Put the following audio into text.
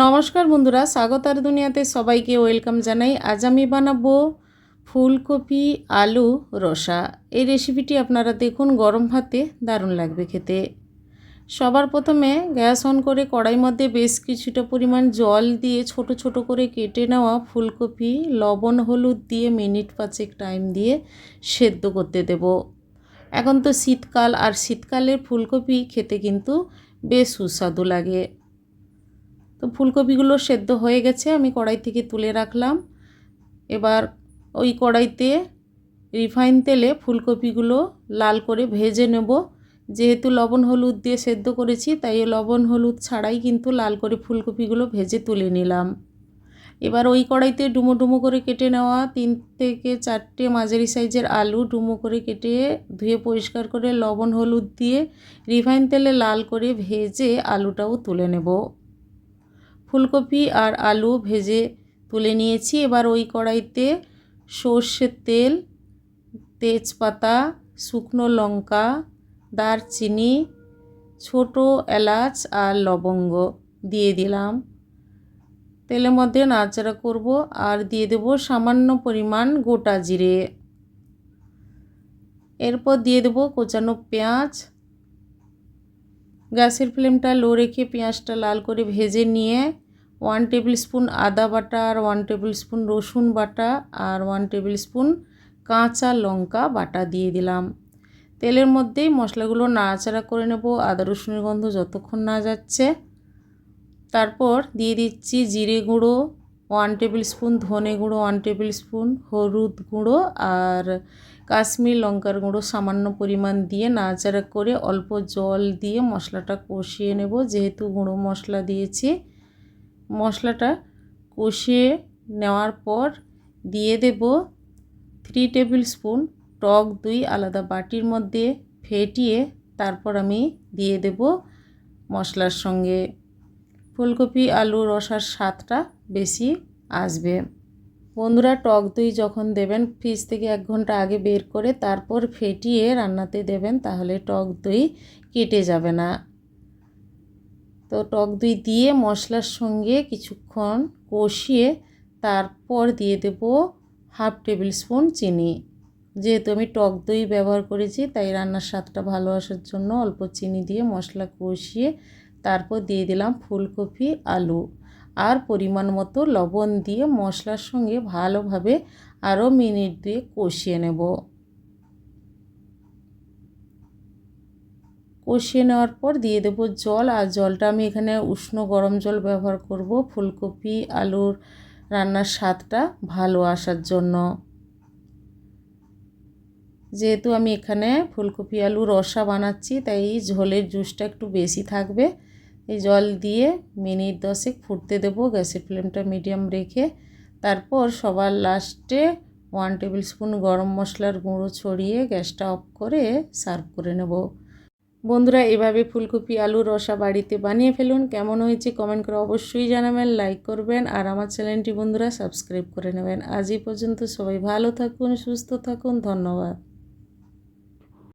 নমস্কার বন্ধুরা স্বাগতার দুনিয়াতে সবাইকে ওয়েলকাম জানাই। আজ আমি বানাবো ফুলকপি, আলু, রসা। এই রেসিপিটি আপনারা দেখুন, গরম ভাতে দারুণ লাগবে খেতে। সবার প্রথমে গ্যাস অন করে কড়াই মধ্যে বেশ কিছুটা পরিমাণ জল দিয়ে ছোট ছোট করে কেটে নেওয়া ফুলকপি, লবণ, হলুদ দিয়ে মিনিট পাঁচেক টাইম দিয়ে সেদ্ধ করতে দেব। এখন তো শীতকাল, আর শীতকালের ফুলকপি খেতে কিন্তু বেশ সুস্বাদু লাগে। তো ফুলকপিগুলো সেদ্ধ হয়ে গেছে, আমি কড়াই থেকে তুলে রাখলাম। এবার ওই কড়াইতে রিফাইন তেলে ফুলকপিগুলো লাল করে ভেজে নেব। যেহেতু লবণ হলুদ দিয়ে সেদ্ধ করেছি, তাই লবণ হলুদ ছাড়াই কিন্তু লাল করে ফুলকপিগুলো ভেজে তুলে নিলাম। এবার ওই কড়াইতে ডুমো ডুমো করে কেটে নেওয়া তিন থেকে চারটে মাঝারি সাইজের আলু ডুমো করে কেটে ধুয়ে পরিষ্কার করে লবণ হলুদ দিয়ে রিফাইন তেলে লাল করে ভেজে আলুটাও তুলে নেব। ফুলকপি আর আলু ভেজে তুলে নিয়েছি। এবার ওই কড়াইতে সর্ষের তেল, তেজপাতা, শুকনো লঙ্কা, দারচিনি, ছোট এলাচ আর লবঙ্গ দিয়ে দিলাম। তেলের মধ্যে নাড়াচাড়া করব আর দিয়ে দেব সামান্য পরিমাণ গোটা জিরে। এরপর দিয়ে দেব কোচানো পেঁয়াজ। গ্যাসের ফ্লেমটা লো রেখে পেঁয়াজটা লাল করে ভেজে নিয়ে ওয়ান টেবিল স্পুন আদা বাটা, আর ওয়ান টেবিল স্পুন রসুন বাটা, আর ওয়ান টেবিল স্পুন কাঁচা লঙ্কা বাটা দিয়ে দিলাম। তেলের মধ্যেই মশলাগুলো নাড়াচাড়া করে নেব। আদা রসুনের গন্ধ যতক্ষণ না যাচ্ছে। তারপর দিয়ে দিচ্ছি জিরে গুঁড়ো, ওয়ান টেবিল স্পুন ধনে গুঁড়ো, ওয়ান টেবিল স্পুন হলুদ গুঁড়ো, আর কাশ্মীর লঙ্কার গুঁড়ো সামান্য পরিমাণ দিয়ে নাড়াচাড়া করে অল্প জল দিয়ে মশলাটা কষিয়ে নেব। যেহেতু গুঁড়ো মশলা দিয়েছি মশলাটা কষিয়ে নেওয়ার পর দিয়ে দেব থ্রি টেবিল স্পুন টক দই আলাদা বাটির মধ্যে ফেটিয়ে তারপর আমি দিয়ে দেব মশলার সঙ্গে। ফুলকপি, আলু, রসার স্বাদটা বেশি আসবে। বন্ধুরা, টক দই যখন দেবেন, ফ্রিজ থেকে এক ঘণ্টা আগে বের করে তারপর ফেটিয়ে রান্নাতে দেবেন, তাহলে টক দই কেটে যাবে না। তো টক দই দিয়ে মশলার সঙ্গে কিছুক্ষণ কষিয়ে তারপর দিয়ে দেব হাফ টেবিল স্পুন চিনি। যেহেতু আমি টক দই ব্যবহার করেছি, তাই রান্নার স্বাদটা ভালো আসার জন্য অল্প চিনি দিয়ে মশলা কষিয়ে তারপর দিয়ে দিলাম ফুলকপি, আলু। আর পরিমাণ মতো লবণ দিয়ে মশলার সঙ্গে ভালোভাবে আরও মিনিট দিয়ে কষিয়ে নেব। কষিয়ে নেওয়ার পর দিয়ে দেব জল। আর জলটা আমি এখানে উষ্ণ গরম জল ব্যবহার করব। ফুলকপি, আলুর রান্নার স্বাদটা ভালো আসার জন্য। যেহেতু আমি এখানে ফুলকপি, আলু, রসা বানাচ্ছি, তাই ঝোলের জুসটা একটু বেশি থাকবে। এই জল দিয়ে মিনিট দশেক ফুটতে দেবো, গ্যাসের ফ্লেমটা মিডিয়াম রেখে। তারপর সবার লাস্টে ওয়ান টেবিল স্পুন গরম মশলার গুঁড়ো ছড়িয়ে গ্যাসটা অফ করে সার্ভ করে নেব। বন্ধুরা, এভাবে ফুলকপি আলু রসা বাড়িতে বানিয়ে ফেলুন। কেমন হয়েছে কমেন্ট করে অবশ্যই জানাবেন লাইক করবেন, আর আমার চ্যানেলটি বন্ধুরা সাবস্ক্রাইব করে নেবেন। আজ পর্যন্ত সবাই ভালো থাকুন, সুস্থ থাকুন, ধন্যবাদ।